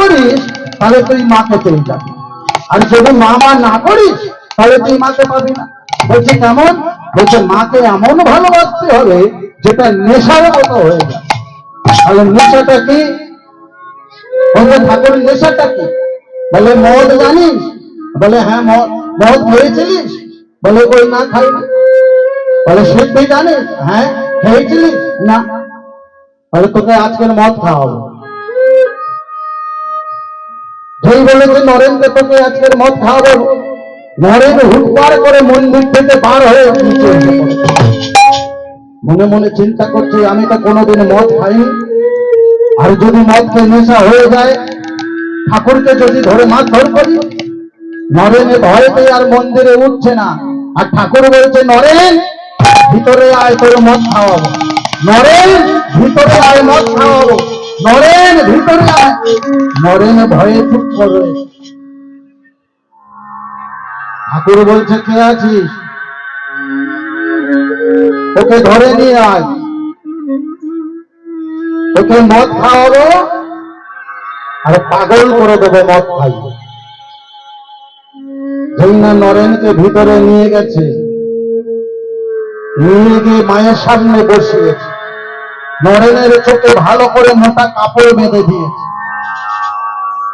করিস তাহলে তুই মাকে পেয়ে যাবি। আর যদি মা মা না করিস তাহলে তুই মাকে পাবি না। বলছে কেমন? বলছে মাকে এমন ভালোবাসতে হবে, যেটা নেশার মতো হয়ে যায়। তাহলে নেশাটা কি? বলছে ঠাকুর, নেশাটা কি? বলে, মদ জানিস? বলে হ্যাঁ মদ মদ খেয়েছিলিস? বলে, ওই না খাই না। বলে সিদ্ধি জানিস? হ্যাঁ খেয়েছিলিস? না। বলে, তোকে আজকের মদ খাওয়াবো। যেই বলেছে নরেনকে তোকে আজকের মদ খাওয়াবো। নরেন হুটপার করে মন্দির থেকে বার হয়ে। মনে মনে চিন্তা করছে, আমি তো কোনোদিন মদ খাইনি। আর যদি মদ খেয়ে নেশা হয়ে যায়, ঠাকুরকে যদি ধরে মারধর করি, নরেনে ভয়তে আর মন্দিরে উঠছে না। আর ঠাকুর বলছে, নরেন, ভিতরে আয় তোর মদ খাওয়াবো। নরেন, ভিতরে আয় মদ খাওয়াবো। নরেন ভিতরে নরেন ভয়ে চুপ করে ঠাকুর বলছে, কে আছিস? ওকে ধরে নিয়ে আয়। ওকে মদ খাওয়াবো আর পাগল করে দেবো মদ খাইয়ে। যেই না নরেনকে ভিতরে নিয়ে গেছে। নিয়ে গিয়ে মায়ের সামনে বসিয়েছে। নরেনের চোখে ভালো করে মোটা কাপড় বেঁধে দিয়েছে।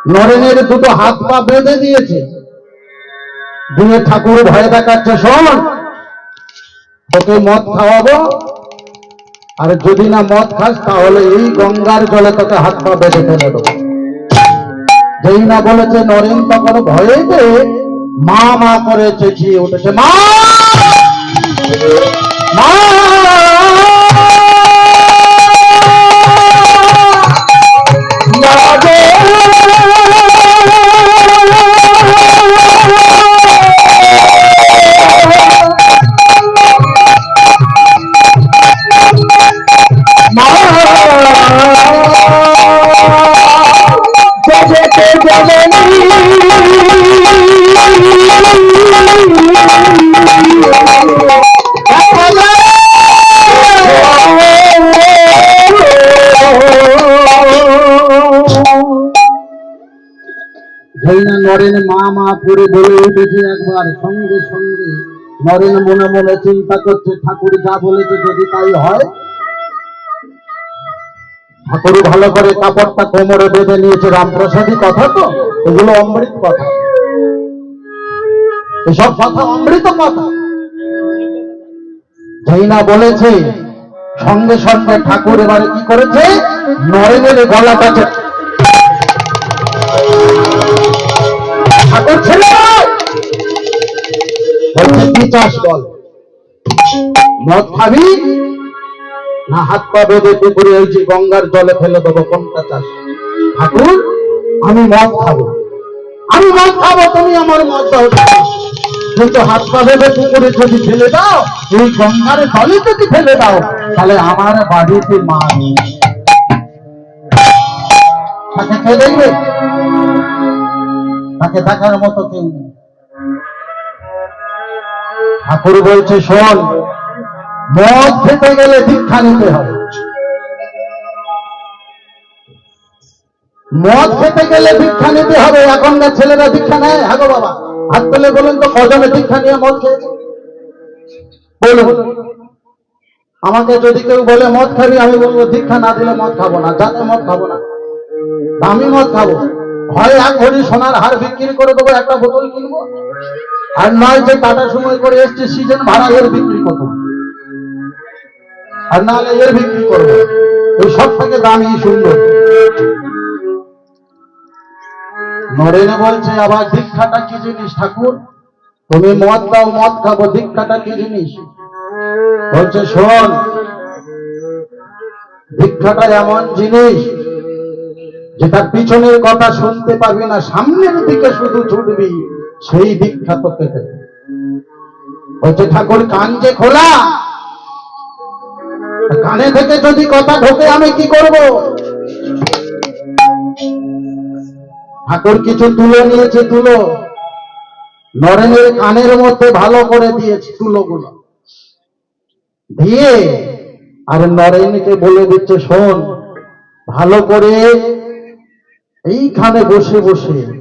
নরেনের দুটো হাত পা বেঁধে দিয়েছে। দিয়ে ঠাকুর ভয় দেখাচ্ছে, শোন, তোকে মদ খাওয়াবো। আর যদি না মদ খাস, তাহলে এই গঙ্গার জলে তোকে হাত পা বেঁধে ফেলে দেবো। যেই না বলেছে নরেন, তখন ভয়েতে মা মা করে চেঁচিয়ে উঠেছে, মা! মা! নরেন মা মা করে বলে উঠেছে একবার সঙ্গে সঙ্গে নরেন মনে মনে চিন্তা করছে ঠাকুর যা বলেছে, যদি তাই হয় ঠাকুর ভালো করে কাপড়টা কোমরে বেঁধে নিয়েছে, রামপ্রসাদী কথা তো? এগুলো অমৃত কথা। এসব কথা অমৃত কথা। যেই না বলেছে, সঙ্গে সঙ্গে ঠাকুর এবারে কি করেছে? নরেনের গলাটা চেপে- ঠাকুর ছেলে বল? মদ খাবি? না হাত পা বেঁধে পুকুরে ওই যে গঙ্গার জলে ফেলে দেবো কোনটা চাষ? ঠাকুর, আমি মদ খাব। আমি মদ খাব, তুমি আমার মদ দাও। কিন্তু হাত পা বেঁধে পুকুরে যদি ফেলে দাও, এই গঙ্গার জলে যদি ফেলে দাও, তাহলে আমার বাড়িতে মা তাকে কে দেখবে? তাকে দেখার মতো কেউ নেই। ঠাকুর বলছে, শোন মদ খেতে গেলে দীক্ষা নিতে হবে। মদ খেতে গেলে দীক্ষা নিতে হবে। এখনকার ছেলেরা দীক্ষা নেয়? হ্যাঁ গো বাবা, হাত তুলে বলুন তো, কজনে দীক্ষা নিয়ে মদ খেয়েছে? বলুন। আমাকে যদি কেউ বলে, মদ খাবি? আমি বলব, দীক্ষা না দিলে মদ খাব না যাতে মদ খাব না। আমি মদ খাব। হয় এক ভরি সোনার হার বিক্রি করে দেবো, একটা বোতল কিনবো। আর নয় যে টাটা সময় করে এসছে, সিজন ভাড়া এর বিক্রি করব। আর নাহলে এর বিক্রি করব। এই সব থেকে দামি সুন্দর। নরেনে বলছে, আবার দীক্ষাটা কি জিনিস ঠাকুর? তুমি মদ দাও, মদ খাব দীক্ষাটা কি জিনিস? বলছে, শোন দীক্ষাটা এমন জিনিস যেটা পিছনের কথা শুনতে পাবি না, সামনের দিকে শুধু ছুটবি, সেই দীক্ষা তোকে দেবে। বলছে, ঠাকুর, কান যে খোলা কানে থেকে যদি কথা ঢোকে, আমি কি করব? ঠাকুর কিছু তুলো নিয়েছে, তুলো। নরেনের কানের মধ্যে ভালো করে দিয়েছে, তুলোগুলো। দিয়ে, আর নরেনকে বলে দিচ্ছে, শোন, ভালো করে এইখানে বসে বসে।